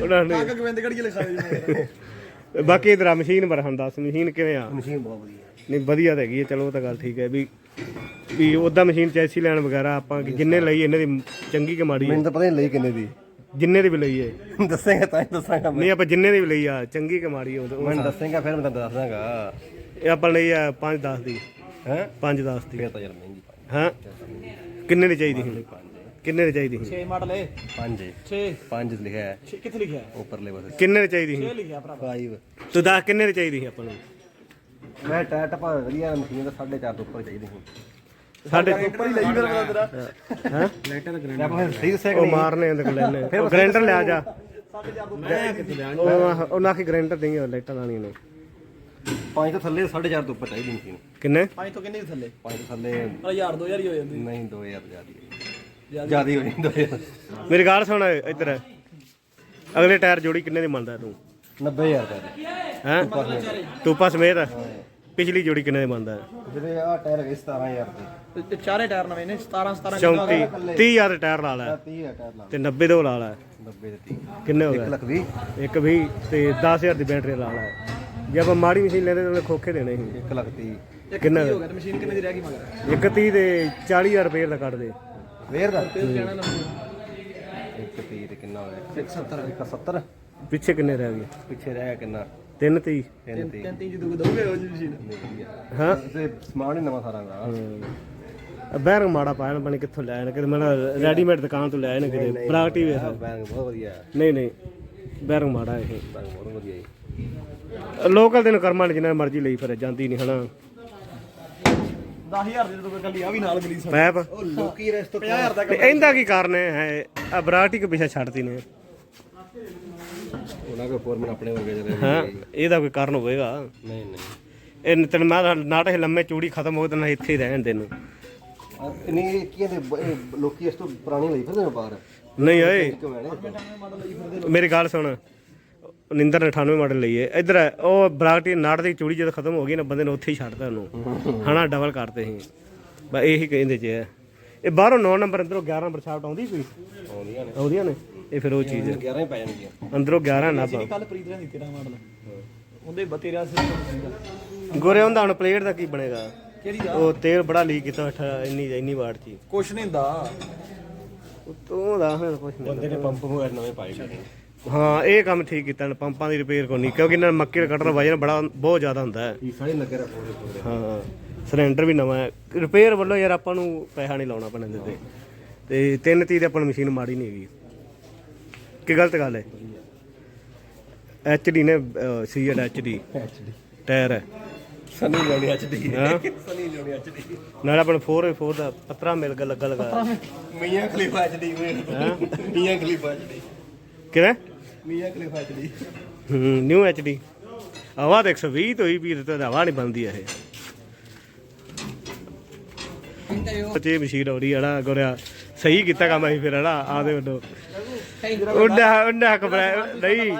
ਉਹਨਾਂ ਨੇ ਕਾਕਾ ਗੋਬਿੰਦਗੜ੍ਹ ਕੀ ਲਿਖਾ ਜੀ ਬਾਕੀ ਇਧਰ ਮਸ਼ੀਨ ਪਰ ਹੁਣ ਦੱਸ ਮਸ਼ੀਨ ਕਿਵੇਂ ਆ? ਮਸ਼ੀਨ ਬਹੁਤ ਵਧੀਆ। ਨਹੀਂ ਵਧੀਆ ਤਾਂ ਹੈਗੀ ਹੈ ਚਲੋ ਉਹ ਤਾਂ ਗੱਲ ਠੀਕ ਹੈ ਵੀ ਵੀ ਉਹਦਾ ਮਸ਼ੀਨ ਚੈਸੀ ਲੈਣ ਵਗੈਰਾ ਆਪਾਂ ਕਿ ਜਿੰਨੇ ਲਈ ਇਹਨਾਂ ਦੀ ਚੰਗੀ ਕਿ ਮਾੜੀ ਹੈ। ਮੈਨੂੰ ਤਾਂ ਪਤਾ ਨਹੀਂ ਲਈ ਕਿੰਨੇ ਦੀ। ਜਿੰਨੇ ਦੀ ਵੀ ਲਈ ਹੈ। ਦੱਸੇਗਾ ਤਾਂ ਹੀ ਦੱਸਾਂਗਾ ਨਹੀਂ ਆਪਾਂ ਜਿੰਨੇ ਦੀ ਵੀ ਲਈ ਆ ਚੰਗੀ ਕਿ ਮਾੜੀ ਹੈ ਉਹ- ਮੈਨੂੰ ਦੱਸੇਗਾ ਫਿਰ ਮੈਂ ਤੈਨੂੰ ਦੱਸ ਦਾਂਗਾ ਇਹ ਆਪਾਂ ਲਈ ਆ 5 10 ਦੀ। ਹੈ? 5 10 ਦੀ। ਫਿਰ ਤਾਂ ਯਾਰ ਮਹਿੰਗੀ ਪਾਈ ਹਾਂ? ਕਿੰਨੇ ਦੀ ਚਾਹੀਦੀ ਹੁਣ ਕਿੰਨੇ ਦੀ ਚਾਹੀਦੀ ਸੀ? 6 ਮਾਡਲ ਏ ਪੰਜ। 6 ਪੰਜ ਲਿਖਿਆ ਹੈ। 6 ਕਿੱਥੇ ਲਿਖਿਆ ਹੈ? ਉੱਪਰਲੇ ਪਾਸੇ। ਕਿੰਨੇ ਦੀ ਚਾਹੀਦੀ 6 ਸੀ ਲਿਖਿਆ ਭਰਾ 5 ਤੂੰ ਦੱਸ ਕਿੰਨੇ ਦੀ ਚਾਹੀਦੀ ਸੀ ਆਪਾਂ ਨੂੰ? ਮੈਂ ਟਾਇਰ ਟਪਾ ਵਧੀਆ ਮਸ਼ੀਨ ਦਾ 4.5 ਤੋਂ ਉੱਪਰ ਚਾਹੀਦੀ ਸੀ। ਸਾਡੇ ਉੱਪਰ ਹੀ ਲਈ ਮੇਰਾ ਤੇਰਾ ਹਾਂ? ਆਪਾਂ ਸਹੀ ਦੱਸਿਆ ਉਹ ਮਾਰਨੇ ਉਹਦੇ ਕੋਲ ਲੈਣੇ ਉਹ ਗ੍ਰੈਂਡਰ ਲਿਆ ਜਾ। 7500 ਤੋਂ ਮੈਂ ਕਿੱਥੇ ਲਿਆ ਉਹ ਨਾ ਕਿ ਗ੍ਰੈਂਡਰ ਦੇਂਗੇ ਲਾਈਟਾਂ ਲਾਣੀਆਂ ਨੇ। ਪੰਜ ਤੋਂ ਥੱਲੇ 4.5 ਤੋਂ ਉੱਪਰ ਚਾਹੀਦੀ ਮਸ਼ੀਨ ਕਿੰਨੇ? ਪੰਜ ਤੋਂ ਕਿੰਨੇ ਥੱਲੇ? ਪੰਜ ਤੋਂ ਥੱਲੇ 1000 2000 ਹੀ ਹੋ ਜਾਂਦੀ। ਨਹੀਂ 2000 ਜ਼ਿਆਦੀ ਜ਼ਿਆਦੀ ਹੋ। ਨਹੀਂ 2000 ਮੇਰੀ ਗੱਲ ਸੁਣ ਇੱਧਰ। ਅਗਲੇ ਟਾਇਰ ਜੋੜੀ ਕਿੰਨੇ ਦੀ ਮੰਨਦਾ ਤੂੰ? 90000 ਦਾ ਹੈਂ? ਤੂੰ ਪਾ ਸਮੇਤ। ਪਿਛਲੀ ਜੋੜੀ ਕਿੰਨੇ ਦੀ ਮੰਨਦਾ? ਜਿਹੜੇ ਆ ਟਾਇਰ ਹੈਗੇ 17000 ਦੇ। ਤੇ- ਤੇ ਚਾਰੇ ਟਾਇਰ ਨਵੇਂ ਨੇ 17 17 34 30000 ਦੇ ਟਾਇਰ ਲਾ ਲੈ। 30000 ਟਾਇਰ ਲਾ ਤੇ 90 ਦੇ ਉਹ ਲਾ ਲੈ। 90 ਦੇ 30 ਕਿੰਨੇ ਹੋ 1 ਗਏ? ਲੱਖ 20 ਇੱਕ ਵੀ ਤੇ 10000 ਦੀ ਬੈਟਰੀ ਲਾ ਲੈ। ਜੇ ਆਪਾਂ ਮਾੜੀ ਮਸ਼ੀਨ ਲੈਂਦੇ ਤਾਂ ਉਹਨੇ ਖੋਖੇ ਦੇਣੇ ਸੀ। 1 ਲੱਖ 30 ਕਿੰਨਾ ਹੋ ਗਿਆ ਤੇ ਮਸ਼ੀਨ ਕਿੰਨੇ ਦੀ ਰਹਿ ਗਈ ਮਗਰ? ਇੱਕ 30 ਦੇ 40000 ਰੁਪਏ ਦਾ ਕੱਢ ਦੇ ਵੇਰ ਦਾ? ਤੇ ਕਹਿਣਾ ਨਾ 1 30 ਤੇ ਕਿੰਨਾ ਹੋਇਆ? 170 170 ਪਿੱਛੇ ਕਿੰਨੇ ਰਹਿ ਗਏ? ਪਿੱਛੇ ਰਹਿ ਗਿਆ ਕਿੰਨਾ? 3 30 3 30 ਤਿੰਨ ਤਿੰਨ ਜੀ ਦੂਗੇ ਦੋਗੇ ਉਹ ਜੀ ਮਸ਼ੀਨ। ਹਾਂ। ਤੇ ਸਮਾਨ ਹੀ ਨਵਾਂ ਸਾਰਾ ਦਾ। ਬੈਰੰਗ ਮਾੜਾ ਪਾਇਆ ਨਾ ਬਣੇ ਕਿੱਥੋਂ ਲਿਆਇਆ ਨਾ ਕਿਤੇ ਮੈਂ ਰੈਡੀਮੇਡ ਦੁਕਾਨ ਤੋਂ ਨਾ ਕਿਤੇ। ਬਰਾਟੀ ਵੇਖ ਬੈਂਕ ਬਹੁਤ ਵਧੀਆ। ਹੈ ਨਹੀਂ ਨਹੀਂ। ਬੈਰੰਗ ਮਾੜਾ ਇਹ। ਬਹੁਤ ਵਧੀਆ ਹੈ ਲੋਕਲ ਦੇ ਨੂੰ ਕਰਮਾਂ ਨੇ ਜਿੰਨਾ ਮਰਜ਼ੀ ਲਈ ਫਿਰ ਜਾਂਦੀ ਨਹੀਂ ਹਨਾ। 10000 ਦੀ ਦੂਗੇ ਕੱਲੀ ਆ ਵੀ ਨਾਲ ਮਿਲੀ ਪੈਪ। ਉਹ ਲੋਕੀ ਰੈਸ ਤੋਂ 50000 ਦਾ ਤੇ ਇਹਦਾ ਕੀ ਕਾਰਨ ਹੈ? ਆ ਬਰਾਟੀ ਕੇ ਪਿੱਛੇ ਛੱਡਤੀ ਨੇ। ਉਹਨਾਂ ਕੋ ਫੋਰਮਨ ਆਪਣੇ ਵਰਗੇ ਜਿਹੜੇ ਹਾਂ ਇਹਦਾ ਕੋਈ ਕਾਰਨ ਹੋਵੇਗਾ? ਨਹੀਂ ਨਹੀਂ। ਇਹ ਤੈਨੂੰ ਮੈਂ ਨਾਟਕ ਲੰਮੇ ਚੂੜੀ ਖਤਮ ਹੋ ਤੇ ਇੱਥੇ ਹੀ ਰਹਿਣ ਦੇ ਨੂੰ ਆਹ ਨਹੀਂ ਇਹ ਕੀ ਬ- ਇਹ ਲੋਕੀ ਇਸ ਤੋਂ ਪੁਰਾਣੀ ਲਈ ਫਿਰਦੇ ਨੇ ਬਾਹਰ? ਨਹੀਂ ਓਏ। ਕਿਉਂ ਮੇਰੀ ਗੱਲ ਸੁਣ। ਨਿੰਦਰ ਨੇ 98 ਮਾਡਲ ਲਈ ਹੈ। ਇਧਰ ਉਹ ਬਰਾਟੀ ਨਾਟ ਦੀ ਚੂੜੀ ਜਦੋਂ ਖਤਮ ਹੋ ਗਈ ਨਾ ਬੰਦੇ ਨੇ ਉੱਥੇ ਹੀ ਛੱਡਤਾ ਉਹਨੂੰ। ਹਨਾ ਡਬਲ ਕਰਤੇ ਸੀ। ਬਸ ਇਹੀ ਕਹਿੰਦੇ ਚ ਹੈ। ਇਹ ਬਾਹਰੋਂ 9 ਨੰਬਰ ਅੰਦਰੋਂ 11 ਨੰਬਰ ਛਾਪਟ ਆਉਂਦੀ ਕੋਈ? ਆਉਂਦੀਆਂ ਨੇ। ਆਉਂਦੀਆਂ ਨੇ ਇਹ ਫਿਰ ਉਹ ਚੀਜ਼ ਹੈ। 11 ਹੀ ਪੈ ਜਾਣਗੀਆਂ ਅੰਦਰੋਂ 11 ਨਾ ਪਾ ਕੱਲ ਪ੍ਰੀਤ ਨੇ ਤੇਰਾ ਮਾਡਲ ਉਹਦੇ 13 ਸੀ ਗੋਰੇ ਹੁੰਦਾ ਹੁਣ ਪਲੇਟ ਦਾ ਕੀ ਬਣੇਗਾ? ਕਿਹੜੀ ਦਾ? ਉਹ ਤੇਲ ਬੜਾ ਲੀਕ ਕੀਤਾ ਇੰਨੀ ਇੰਨੀ ਵਾਟ ਚ। ਕੁਛ ਨਹੀਂ ਹੁੰਦਾ। ਤੂੰ ਦਾ ਹੁਣ ਕੁਛ ਨਹੀਂ ਬੰਦੇ ਨੇ ਪੰਪ ਹੋਇਆ ਨਵੇਂ ਪਾਏ ਗਏ ਹਾਂ ਇਹ ਕੰਮ ਠੀਕ ਕੀਤਾ ਨੇ ਪੰਪਾਂ ਦੀ ਰਿਪੇਅਰ ਕੋਈ ਨਹੀਂ ਕਿਉਂਕਿ ਇਹਨਾਂ ਦਾ ਮੱਕੀ ਦਾ ਕਟਰ ਵਜਨ ਬੜਾ ਬਹੁਤ ਜ਼ਿਆਦਾ ਹੁੰਦਾ ਹੈ। ਸਾਰੇ ਲੱਗੇ ਰਾ ਪੂਰੇ ਪੂਰੇ। ਹਾਂ ਸਿਲੰਡਰ ਵੀ ਨਵਾਂ ਹੈ। ਰਿਪੇਅਰ ਵੱਲੋਂ ਯਾਰ ਆਪਾਂ ਨੂੰ ਪੈਸਾ ਨਹੀਂ ਲਾਉਣਾ ਪੈਣਾ ਦਿੱਤੇ ਤੇ ਤਿੰਨ ਤੀਹ ਦੀ ਆਪਾਂ ਨੂੰ ਮਸ਼ੀਨ ਮਾੜੀ ਨਹੀਂ ਹੈਗੀ। ਕੀ ਗਲਤ ਗੱਲ ਹੈ? ਐਚਡੀ ਨੇ ਸੀਐਡ ਐਚਡੀ ਟਾਇਰ ਹੈ। ਸਨੀ ਲੈਣੀ ਐਚਡੀ ਹਾਂ? ਸਨੀ ਲੈਣੀ ਐਚਡੀ ਨਾਲ ਆਪਾਂ ਨੂੰ 4x4 ਦਾ ਪੱਤਰਾ ਮਿਲ ਗਿਆ ਲੱਗਾ ਲਗਾ Mia Khalifa HD Mia Khalifa HD ਕਿਵੇਂ? ਮੀਆਂ ਖਲੀਫਾ ਐਚਡੀ ਹੂੰ, ਨਿਊ ਐਚਡੀ ਹਵਾ ਤਾਂ 120 ਤੋਂ ਹੀ ਵੀ ਤੇ ਹਵਾ ਨਹੀਂ ਬੰਦੀ ਇਹ। ਤੇ ਮਸ਼ੀਨ ਹੋ ਰਹੀ ਗੋਰਿਆ ਸਹੀ ਕੀਤਾ ਕੰਮ ਅਸੀਂ ਫਿਰ ਆੜਾ ਆਦੇ ਵੱਲੋਂ ਉਹਨਾਂ ਉਹਨਾਂ ਕਬਰਾ ਨਹੀਂ।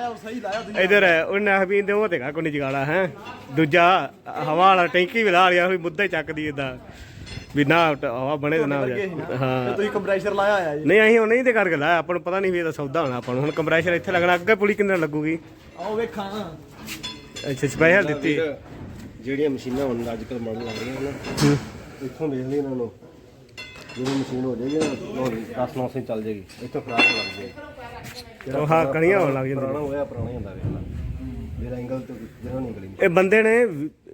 ਇਧਰ ਉਹਨਾਂ ਹਬੀਨ ਦੇ ਉਹ ਤੇ ਕੋਈ ਨਹੀਂ ਹੈ? ਦੂਜਾ, ਹਵਾ ਵਾਲਾ ਟੈਂਕੀ ਵੀ ਲਾ ਲਿਆ ਹੋਈ ਮੁੱਦਾ ਹੀ ਚੱਕਦੀ ਇਦਾਂ ਵੀ ਨਾ ਹਵਾ ਬਣੇ ਤੇ ਨਾ ਹੋ ਜਾਏ। ਹਾਂ। ਤੁਸੀਂ ਕੰਪਰੈਸ਼ਰ ਲਾਇਆ ਹੋਇਆ ਜੀ? ਨਹੀਂ ਅਸੀਂ ਉਹ ਨਹੀਂ ਤੇ ਕਰਕੇ ਲਾਇਆ। ਆਪਾਂ ਨੂੰ ਪਤਾ ਨਹੀਂ ਵੀ ਇਹਦਾ ਸੌਦਾ ਹੋਣਾ ਆਪਾਂ ਨੂੰ। ਹੁਣ ਕੰਪਰੈਸ਼ਰ ਇੱਥੇ ਲੱਗਣਾ ਅੱਗੇ ਪੁਲੀ ਕਿੰਨੇ ਲੱਗੂਗੀ? ਆਓ ਵੇਖਾਂ। ਅੱਛਾ ਸਪੈਸ਼ਲ ਦਿੱਤੀ। ਜਿਹੜੀਆਂ ਮਸ਼ੀਨਾਂ ਹੁਣ ਅੱਜ ਕੱਲ ਮਾਡਲ ਲੱਗ ਰਹੀਆਂ ਨੇ ਇੱਥੋਂ ਦੇਖ ਲਈ ਇਹਨਾਂ ਨੂੰ। ਜਿਹੜੀ ਮਸ਼ੀਨ ਹੋ ਜਾਏਗੀ ਨਾ 10 9 ਚੱਲ ਜਾਏਗੀ। ਇੱਥੋਂ ਖਰਾਬ ਲੱਗ ਜਾਏਗੀ ਉਹ ਹਾਂ ਕਣੀਆਂ ਹੋਣ ਲੱਗ ਪੁਰਾਣਾ ਜਾਂਦੀਆਂ ਹੋਇਆ ਪੁਰਾਣਾ ਹੀ ਹੁੰਦਾ ਵੇਖਣਾ ਮੇਰਾ ਐਂਗਲ ਤੋਂ ਜਿਹੜਾ ਨਹੀਂ ਗਲੀ ਇਹ ਬੰਦੇ ਨੇ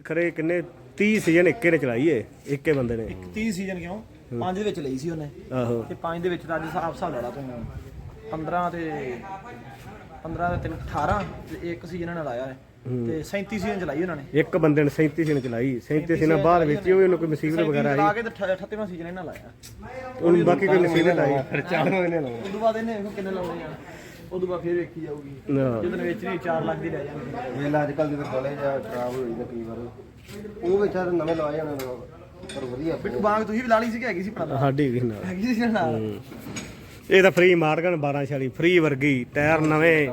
ਖਰੇ ਕਿੰਨੇ 30 ਸੀਜ਼ਨ ਇੱਕੇ ਨੇ ਚਲਾਈ ਏ ਇੱਕੇ ਬੰਦੇ ਨੇ। 30 ਸੀਜ਼ਨ ਕਿਉਂ? ਪੰਜ ਦੇ ਵਿੱਚ ਲਈ ਸੀ ਉਹਨੇ। ਆਹੋ। ਤੇ ਪੰਜ ਦੇ ਵਿੱਚ ਤਾਂ ਅੱਜ ਹਿਸਾਬ ਹਿਸਾਬ ਲਾ ਲਾ ਤੂੰ 15 ਤੇ 15 ਤੇ 3 18 ਤੇ ਇੱਕ ਸੀਜ਼ਨ ਨੇ ਲਾਇਆ ਹੈ। ਤੇ 37 ਸੀਜ਼ਨ ਚਲਾਈ ਉਹਨਾਂ ਨੇ। ਇੱਕ ਬੰਦੇ ਨੇ 37 ਸੀਜ਼ਨ ਚਲਾਈ। 37 ਸੀਜ਼ਨ ਬਾਅਦ ਵਿੱਚ ਹੀ ਉਹਨੂੰ। ਕੋਈ ਮੁਸੀਬਤ ਵਗੈਰਾ ਲਾ ਆਈ। ਕੇ ਤੇ 38ਵਾਂ ਸੀਜ਼ਨ ਇਹਨਾਂ ਲਾਇਆ ਉਹਨੂੰ ਬਾਕੀ ਕੋਈ ਮੁਸੀਬਤ ਆਈ ਫਿਰ ਚਾਰ ਮਹੀਨੇ ਲਾਉਣੇ ਉਦੋਂ ਬਾਅਦ ਇਹਨੇ ਵੇਖੋ ਕਿੰਨੇ ਲਾਉਣੇ ਆ। ਉਦੋਂ ਬਾਅਦ ਫਿਰ ਵੇਖੀ ਜਾਊਗੀ। ਜਦੋਂ ਵੇਚਣੀ 4 ਲੱਖ ਦੀ ਲੈ ਜਾਣਗੇ ਇਹ ਅੱਜ ਕੱਲ ਜਦੋਂ ਗਲੇ ਜਾਂ ਖਰਾਬ ਹੋਈ ਨਾ ਕਈ ਵਾਰ ਉਹ ਵਿੱਚ ਆ ਨਵੇਂ ਲਵਾਏ ਜਾਣੇ ਨੇ ਪਰ ਵਧੀਆ ਬਿੱਟੂ ਬਾਗ ਤੁਸੀਂ ਵੀ ਲਾ ਲਈ ਸੀ ਕਿ ਹੈਗੀ ਸੀ ਪਤਾ ਸਾਡੀ ਵੀ ਨਾਲ। ਹੈਗੀ ਸੀ ਨਾਲ? ਇਹ ਤਾਂ ਫ੍ਰੀ ਮਾਰਗਨ 1240 ਫ੍ਰੀ ਵਰਗੀ ਟਾਇਰ ਨਵੇਂ।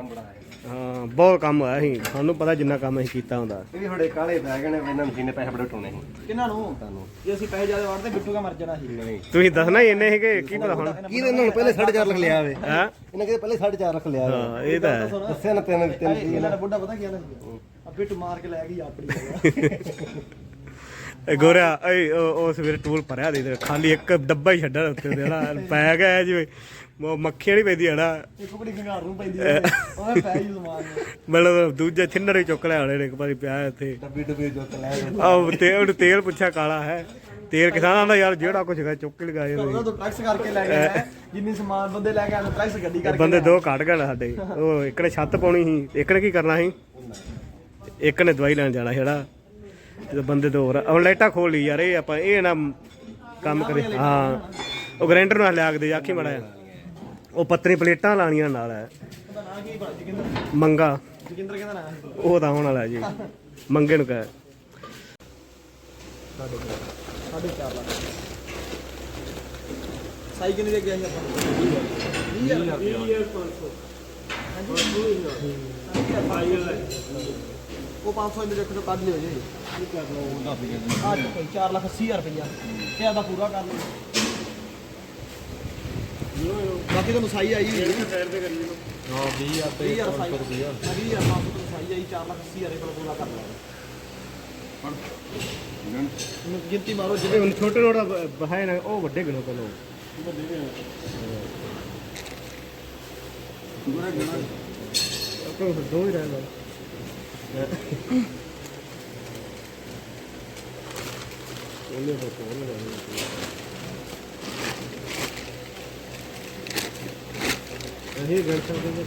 ਹਾਂ ਬਹੁਤ ਕੰਮ ਹੋਇਆ ਸੀ। ਸਾਨੂੰ ਪਤਾ ਜਿੰਨਾ ਕੰਮ ਅਸੀਂ ਕੀਤਾ ਹੁੰਦਾ। ਇਹ ਵੀ ਬੜੇ ਕਾਲੇ ਪੈ ਗਏ ਨੇ ਇਹਨਾਂ ਮਸ਼ੀਨੇ ਪੈਸੇ ਬੜੇ ਉਠਾਉਣੇ ਸੀ। ਕਿਹਨਾਂ ਨੂੰ? ਜੇ ਅਸੀਂ ਪੈਸੇ ਜ਼ਿਆਦਾ ਵੜਦੇ ਬਿੱਟੂ ਦਾ ਮਰ ਜਾਣਾ ਸੀ ਨਹੀਂ। ਤੁਸੀਂ ਦੱਸਣਾ ਹੀ ਇੰਨੇ ਸੀਗੇ ਕੀ ਪਤਾ ਹੁਣ। ਕੀ ਇਹਨਾਂ ਨੂੰ ਪਹਿਲੇ 4.5 ਲੱਖ ਲਿਆ ਵੇ ਹੈ? ਇਹਨਾਂ ਕਿਤੇ ਪਹਿਲੇ 4.5 ਲੱਖ ਲਿਆ ਹਾਂ ਇਹ ਤਾਂ ਦੱਸਿਆ ਨਾ ਤਿੰਨ ਤਿੰਨ ਇਹਨਾਂ ਦਾ ਬੁੱਢਾ ਪਤਾ ਕੀ ਕਹਿੰਦਾ ਸੀ ਆ ਬਿੱਟੂ ਮਾਰ ਕੇ ਲੈ ਗਈ ਆਪਣੀ ਇਹ ਗੋਰਿਆ ਏ ਉਹ ਉਹ ਸਵੇਰੇ ਟੂਲ ਭਰਿਆ ਦੇ ਦੇ ਖਾਲੀ ਇੱਕ ਡੱਬਾ ਹੀ ਛੱਡਿਆ ਉੱਤੇ ਜਿਹੜਾ ਪੈ ਗਿਆ ਜਿਵੇਂ ਮੱਖੀ ਨਹੀਂ ਪੈਂਦੀ ਹਣਾ ਇੱਕ ਕੁੜੀ ਘੰਗਾਰ ਨੂੰ ਪੈਂਦੀ ਹੈ ਉਹ ਪੈ ਜੀ ਸਮਾਨ। ਮਤਲਬ ਦੂਜੇ ਥਿੰਨਰ ਹੀ ਚੁੱਕ ਲਿਆ ਇੱਕ ਵਾਰੀ ਪਿਆ ਇੱਥੇ। ਡੱਬੀ ਡੱਬੀ ਜੋ ਲੈ ਆਹ ਤੇ ਉਹਨੂੰ ਤੇਲ ਪੁੱਛਿਆ ਕਾਲਾ ਹੈ। ਤੇਲ ਕਿਸਾਨਾਂ ਦਾ ਯਾਰ ਜਿਹੜਾ ਕੁਝ ਹੈਗਾ ਚੁੱਕ ਕੇ ਲਗਾਏ ਉਹਨਾਂ ਤੋਂ ਟੈਕਸ ਕਰਕੇ ਲੈ ਗਏ ਹੈ ਜਿੰਨੀ ਸਮਾਨ ਬੰਦੇ ਲੈ ਕੇ ਆਏ ਟੈਕਸ ਗੱਡੀ ਕਰਕੇ ਬੰਦੇ ਦੋ ਘੱਟ ਗਏ ਸਾਡੇ। ਉਹ ਇੱਕ ਨੇ ਛੱਤ ਪਾਉਣੀ ਸੀ ਇੱਕ ਨੇ ਕੀ ਕਰਨਾ ਸੀ? ਇੱਕ ਨੇ ਦਵਾਈ ਲੈਣ ਜਾਣਾ ਜਿਹੜਾ ਤੇ ਬੰਦੇ ਦੋ ਹੋਰ ਹੁਣ ਲਾਈਟਾਂ ਖੋਲ ਲਈ ਯਾਰ ਇਹ ਆਪਾਂ ਇਹ ਨਾ ਕੰਮ ਕਰੇ। ਹਾਂ ਉਹ ਗ੍ਰੈਂਡਰ ਨੂੰ ਲਿਆ ਕੇ ਦੇ ਆਖੀ ਮੜਾ ਉਹ ਪੱਤਰੀ ਪਲੇਟਾਂ ਲਾਣੀਆਂ ਨਾਲ ਹੈ। ਮੰਗਾ। ਜੋਗਿੰਦਰ ਕਹਿੰਦਾ ਨਾਂ ਸੀ ਉਹ ਤਾਂ ਹੋਣ ਵਾਲਾ ਜੀ। ਮੰਗੇ ਨੂੰ ਕਹੇ। ਸਾਢੇ ਚਾਰ ਲੱਖ ਸਾਈ ਕਿੰਨੇ ਦੇ ਗਿਆ ਸੀ ਆਪਾਂ? 20000 ਉਹ 500 ਇਹਦੇ ਦੇਖੋ ਕੱਢ ਲਿਓ ਜੀ। ਕੀ ਕਰ ਲਓ ਉਹਦਾ ਵੀ 4 ਲੱਖ 80 ਹਜ਼ਾਰ ਰੁਪਇਆ ਤੇ ਆਦਾ ਪੂਰਾ ਕਰ ਲਓ। ਬਾਕੀ ਤੁਹਾਨੂੰ ਸਾਈ ਆਈ ਹੋਈ ਹੈ। ਸਾਈਡ ਤੇ ਕਰੀ ਹਾਂ 20000 20 ਹਜ਼ਾਰ ਸਾਈ 20 ਹਜ਼ਾਰ 500 ਤੁਹਾਨੂੰ ਸਾਈ ਆਈ 4 ਲੱਖ 80 ਹਜ਼ਾਰ ਇਹ ਪੂਰਾ ਕਰ ਲਓ। ਗਿਣਤੀ ਮਾਰੋ ਜਿਹੜੇ ਹੁਣ ਛੋਟੇ ਨੋਟ ਹੈ ਨਾ ਉਹ ਵੱਡੇ ਗਿਣੋ ਪਹਿਲਾਂ। ਆਪਾਂ ਦੋ ਹੀ ਰਹਿ ਗਏ ਉਹਨੇ ਤਾਂ ਕੋਲ ਲਗਾਇਆ ਇਹ ਗਣ ਸਕਦੇ ਨੇ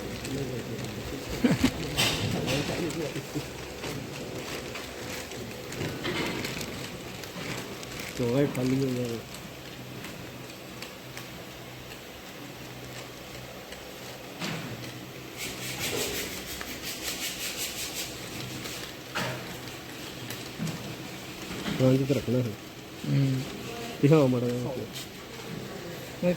ਤੋਏ ਖਾਲੀ ਹੋ ਗਏ ਰੰਗ ਤੇ ਰੱਖਣਾ ਹੈ। ਹੂੰ। ਦਿਖਾਓ ਮੜਾ ਜਿਹਾ।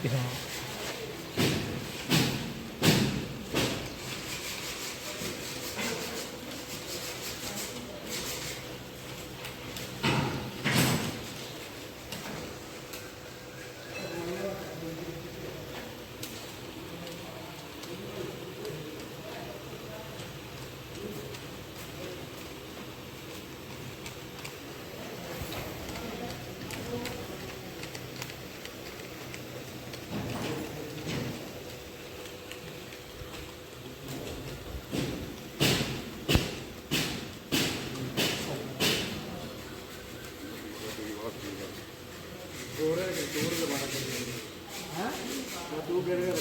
ਮੈਂ ਕਿਹਾ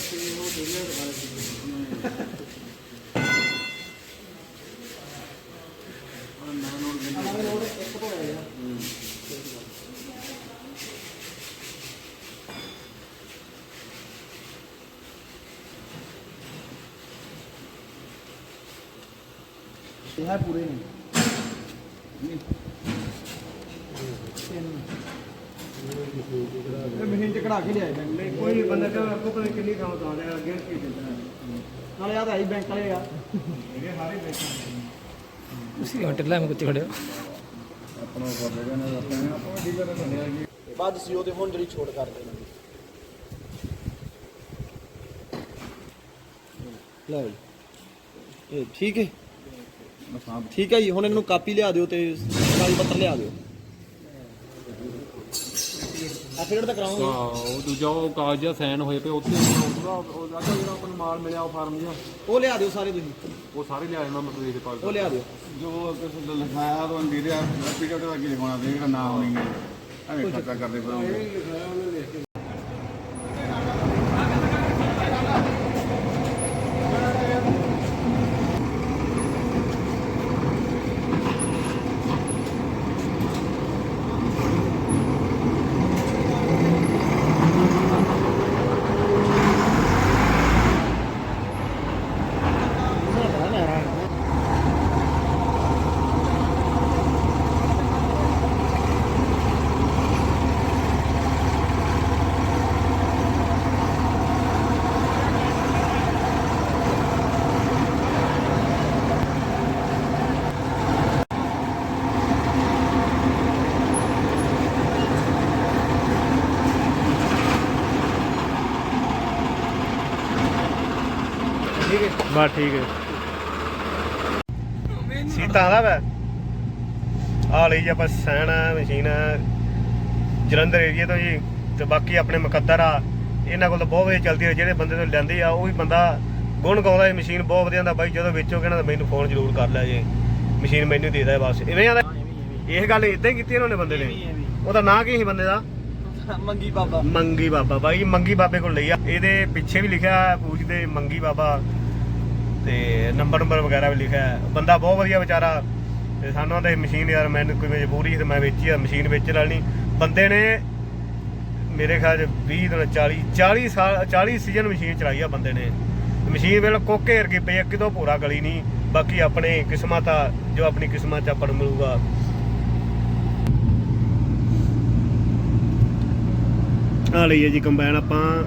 ਇਹ ਹੈ ਪੂਰੇ ਨਹੀਂ ਇਹ ਮਸ਼ੀਨ ਚ ਕਢਾ ਕੇ ਲਿਆਏ ਬੈਂਕ ਨਹੀਂ ਕੋਈ ਵੀ ਬੰਦਾ ਕਹਿੰਦਾ ਆਪਕੋ ਪਤਾ ਕਿੰਨੀ ਕੰਮ ਕਰ ਰਿਹਾ ਅੱਗੇ ਕੀ ਦਿੰਦਾ ਨਾਲੇ ਆ ਤਾਂ ਆਈ ਬੈਂਕ ਵਾਲੇ ਆ। ਤੁਸੀਂ ਹੋਟਲ ਲੈ ਮੈਂ ਕੁੱਤੇ ਖੜਿਓ ਬਾਅਦ ਸੀ ਉਹਦੇ ਹੁਣ ਜਿਹੜੀ ਛੋਟ ਕਰ ਦੇਣਾ ਲੈ ਜੀ ਇਹ ਠੀਕ ਹੈ। ਠੀਕ ਹੈ ਜੀ ਹੁਣ ਇਹਨੂੰ ਕਾਪੀ ਲਿਆ ਦਿਓ ਤੇ ਕਾਗਜ਼ ਪੱਤਰ ਲਿਆ ਦਿਓ। ਐਫੀਡੇਵਿਟ ਤਾਂ ਕਰਾਉਂਗੇ। ਹਾਂ ਉਹ ਦੂਜਾ ਉਹ ਕਾਗਜ਼ ਜਿਹਾ ਸਾਈਨ ਹੋਏ ਪਏ ਉੱਥੇ ਉਹਦਾ ਉਹ ਅੱਛਾ ਜਿਹੜਾ ਆਪਾਂ ਨੂੰ ਮਾਲ ਮਿਲਿਆ ਉਹ ਫਾਰਮ ਜਿਹਾ। ਉਹ ਲਿਆ ਦਿਓ ਸਾਰੇ ਤੁਸੀਂ। ਉਹ ਸਾਰੇ ਲਿਆਏ ਮੈਂ ਮਤਲਬ ਇਹਦੇ ਪਾਸ ਉਹ ਲਿਆ ਦਿਓ। ਜੋ ਕਿਸੇ ਲਿਖਾਇਆ ਉਹ ਦੇ ਰਿਹਾ ਪੀਡੀਐਫ ਦਾ ਕੀ ਲਿਖਾਉਣਾ ਤੇ ਜਿਹੜਾ ਨਾਮ ਨਹੀਂ ਹੈ। ਐਵੇਂ ਖਰਚਾ ਕਰਦੇ ਫਿਰੋਂਗੇ। ਬਸ ਠੀਕ ਹੈ। ਸੀਤਾ ਦਾ ਵਾ। ਆ ਲਈ ਜੀ ਆਪਾਂ ਸੈਣ ਮਸ਼ੀਨ ਜਲੰਧਰ ਏਰੀਆ ਤੋਂ ਜੀ ਤੇ ਬਾਕੀ ਆਪਣੇ ਮੁਕੱਦਰ ਆ। ਇਹਨਾਂ ਕੋਲ ਤਾਂ ਬਹੁਤ ਵਧੀਆ ਚੱਲਦੀ ਹੈ ਜਿਹੜੇ ਬੰਦੇ ਤੋਂ ਲੈਂਦੇ ਆ ਉਹ ਵੀ ਬੰਦਾ ਗੁਣ ਗਾਉਂਦਾ ਇਹ ਮਸ਼ੀਨ ਬਹੁਤ ਵਧੀਆ ਹੁੰਦਾ ਬਾਈ ਜਦੋਂ ਵੇਚੋਗੇ ਨਾ ਤਾਂ ਮੈਨੂੰ ਫੋਨ ਜ਼ਰੂਰ ਕਰ ਲਿਆ ਜੇ। ਮਸ਼ੀਨ ਮੈਨੂੰ ਦੇ ਦੇ ਬਸ। ਇਵੇਂ ਆਦਾ ਇਹ ਗੱਲ ਇਦਾਂ ਹੀ ਕੀਤੀ ਇਹਨਾਂ ਨੇ ਬੰਦੇ ਨੇ। ਉਹਦਾ ਨਾਂ ਕੀ ਸੀ ਬੰਦੇ ਦਾ? ਮੰਗੀ ਬਾਬਾ। ਮੰਗੀ ਬਾਬਾ। ਬਾਈ ਮੰਗੀ ਬਾਬੇ ਕੋਲ ਲਈ ਆ। ਇਹਦੇ ਪਿੱਛੇ ਵੀ ਲਿਖਿਆ ਹੈ ਪੂਜਦੇ ਮੰਗੀ ਬਾਬਾ। ਤੇ ਨੰਬਰ ਨੰਬਰ ਵਗੈਰਾ ਵੀ ਲਿਖਿਆ ਹੈ। ਬੰਦਾ ਬਹੁਤ ਵਧੀਆ ਵਿਚਾਰਾ। ਤੇ ਸਾਨੂੰ ਆਂਦੇ ਮਸ਼ੀਨ ਯਾਰ ਮੈਨੂੰ ਕੋਈ ਮਜਬੂਰੀ ਤੇ ਮੈਂ ਵੇਚੀ ਆ ਮਸ਼ੀਨ ਵੇਚਣ ਵਾਲੀ ਨਹੀਂ। ਬੰਦੇ ਨੇ ਮੇਰੇ ਖਿਆਲ ਚ 20 ਦਿਨ 40 40 ਸਾਲ 40 ਸੀਜ਼ਨ ਮਸ਼ੀਨ ਚਲਾਈ ਆ ਬੰਦੇ ਨੇ। ਮਸ਼ੀਨ ਵੇਲੇ ਕੋਕੇ ਵਰਗੀ ਪਈ ਆ, ਕਿਤੋਂ ਪੂਰਾ ਗਲੀ ਨਹੀਂ। ਬਾਕੀ ਆਪਣੇ ਕਿਸਮਤ ਆ ਜੋ ਆਪਣੀ ਕਿਸਮਤ ਚ ਆਪਾਂ ਨੂੰ ਮਿਲੂਗਾ। ਆ ਲਈ ਜੀ ਕੰਬਾਈਨ ਆਪਾਂ।